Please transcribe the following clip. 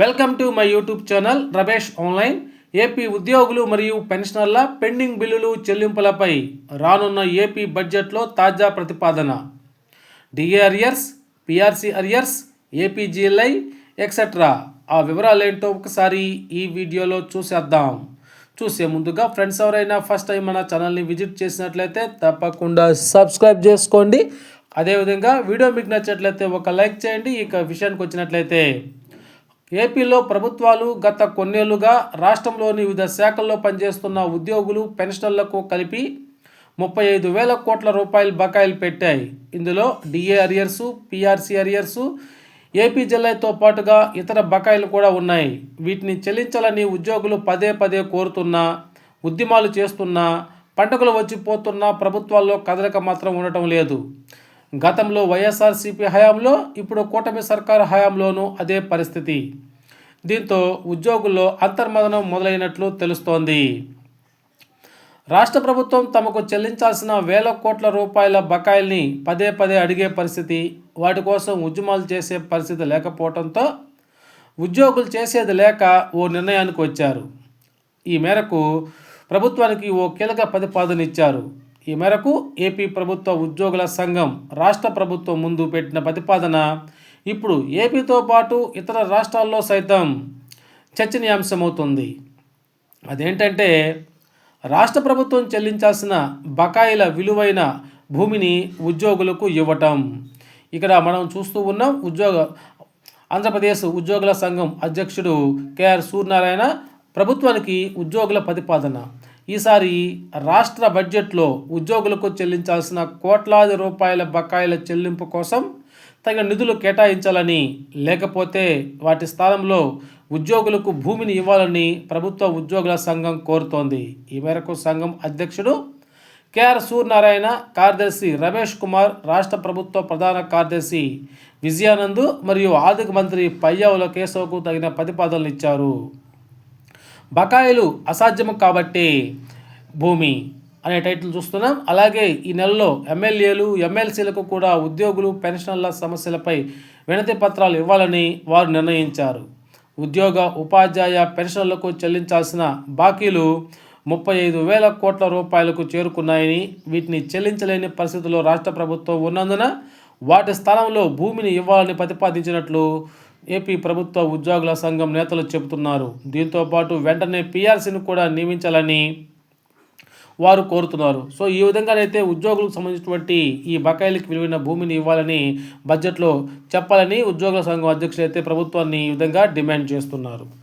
Welcome to my YouTube channel Ramesh online AP ఉద్యోగులు మరియు పెన్షనర్ల pending బిల్లులు చెల్లింపులపై రానున్న ఏపీ బడ్జెట్లో తాజా ప్రతిపాదన. DA arrears PRC arrears APGLI etcetera ఆ వివరాలు ఏంటో ఒకసారి ఈ వీడియోలో చూసేద్దాం. చూసే ముందుగా ఫ్రెండ్స్ ఎవరైనా ఫస్ట్ టైం మన ఛానల్ని విజిట్ చేసినట్లయితే తప్పకుండా సబ్స్క్రైబ్ చేసుకోండి. అదేవిధంగా వీడియో మీకు నచ్చినట్లయితే ఒక లైక్ చేయండి. ఇక విషయానికి వచ్చినట్లయితే ఏపీలో ప్రభుత్వాలు గత కొన్నేళ్ళుగా రాష్ట్రంలోని వివిధ శాఖల్లో పనిచేస్తున్న ఉద్యోగులు పెన్షనర్లకు కలిపి ముప్పై ఐదు వేల కోట్ల రూపాయల బకాయిలు పెట్టాయి. ఇందులో DA arrears PRC arrears AP జిల్లాతో పాటుగా ఇతర బకాయిలు కూడా ఉన్నాయి. వీటిని చెల్లించాలని ఉద్యోగులు పదే పదే కోరుతున్నా ఉద్యమాలు చేస్తున్నా పండుగలు వచ్చిపోతున్నా ప్రభుత్వాల్లో కదలిక మాత్రం ఉండటం లేదు. గతంలో వైఎస్ఆర్సీపీ హయాంలో ఇప్పుడు కూటమి సర్కారు హయాంలోనూ అదే పరిస్థితి. దీంతో ఉద్యోగుల్లో అంతర్మదనం మొదలైనట్లు తెలుస్తోంది. రాష్ట్ర ప్రభుత్వం తమకు చెల్లించాల్సిన వేల కోట్ల రూపాయల బకాయిల్ని పదే పదే అడిగే పరిస్థితి వాటి కోసం ఉద్యమాలు చేసే పరిస్థితి లేకపోవడంతో ఉద్యోగులు చేసేది లేక ఓ నిర్ణయానికి వచ్చారు. ఈ మేరకు ప్రభుత్వానికి ఓ కీలక ప్రతిపాదన ఇచ్చారు ఈ మేరకు ఏపీ ప్రభుత్వ ఉద్యోగుల సంఘం రాష్ట్ర ప్రభుత్వం ముందు పెట్టిన ప్రతిపాదన ఇప్పుడు ఏపీతో పాటు ఇతర రాష్ట్రాల్లో సైతం చర్చనీయాంశమవుతుంది. అదేంటంటే రాష్ట్ర ప్రభుత్వం చెల్లించాల్సిన బకాయిల విలువైన భూమిని ఉద్యోగులకు ఇవ్వటం. ఇక్కడ మనం చూస్తూ ఉన్నాం ఉద్యోగ ఆంధ్రప్రదేశ్ ఉద్యోగుల సంఘం అధ్యక్షుడు కేఆర్ సూర్యనారాయణ ప్రభుత్వానికి ఉద్యోగుల ప్రతిపాదన. ఈసారి రాష్ట్ర బడ్జెట్లో ఉద్యోగులకు చెల్లించాల్సిన కోట్లాది రూపాయల బకాయిల చెల్లింపు కోసం తగిన నిధులు కేటాయించాలని లేకపోతే వాటి స్థానంలో ఉద్యోగులకు భూమిని ఇవ్వాలని ప్రభుత్వ ఉద్యోగుల సంఘం కోరుతోంది. ఈ మేరకు సంఘం అధ్యక్షుడు కేఆర్ సూర్యనారాయణ కార్యదర్శి రమేష్ కుమార్ రాష్ట్ర ప్రభుత్వ ప్రధాన కార్యదర్శి విజయానంద్ మరియు ఆర్థిక మంత్రి పయ్యావుల కేశవకు తగిన ప్రతిపాదనలు ఇచ్చారు. బకాయిలు అసాధ్యము కాబట్టి భూమి అనే టైటిల్ చూస్తున్నాం. అలాగే ఈ నెలలో ఎమ్మెల్యేలు ఎమ్మెల్సీలకు కూడా ఉద్యోగులు పెన్షన్ల సమస్యలపై వినతి పత్రాలు ఇవ్వాలని వారు నిర్ణయించారు. ఉద్యోగ ఉపాధ్యాయ పెన్షన్లకు చెల్లించాల్సిన బాకీలు ముప్పై ఐదు వేల కోట్ల రూపాయలకు చేరుకున్నాయని వీటిని చెల్లించలేని పరిస్థితుల్లో రాష్ట్ర ప్రభుత్వం ఉన్నందున వాటి స్థలంలో భూమిని ఇవ్వాలని ప్రతిపాదించినట్లు ఏపీ ప్రభుత్వ ఉద్యోగుల సంఘం నేతలు చెబుతున్నారు. దీంతో పాటు వెంటనే పీఆర్సీని కూడా నియమించాలని వారు కోరుతున్నారు. సో ఈ విధంగానైతే ఉద్యోగులకు సంబంధించినటువంటి ఈ బకాయిలకు విలువైన భూమిని ఇవ్వాలని బడ్జెట్లో చెప్పాలని ఉద్యోగుల సంఘం అధ్యక్షులు అయితే ప్రభుత్వాన్ని ఈ విధంగా డిమాండ్ చేస్తున్నారు.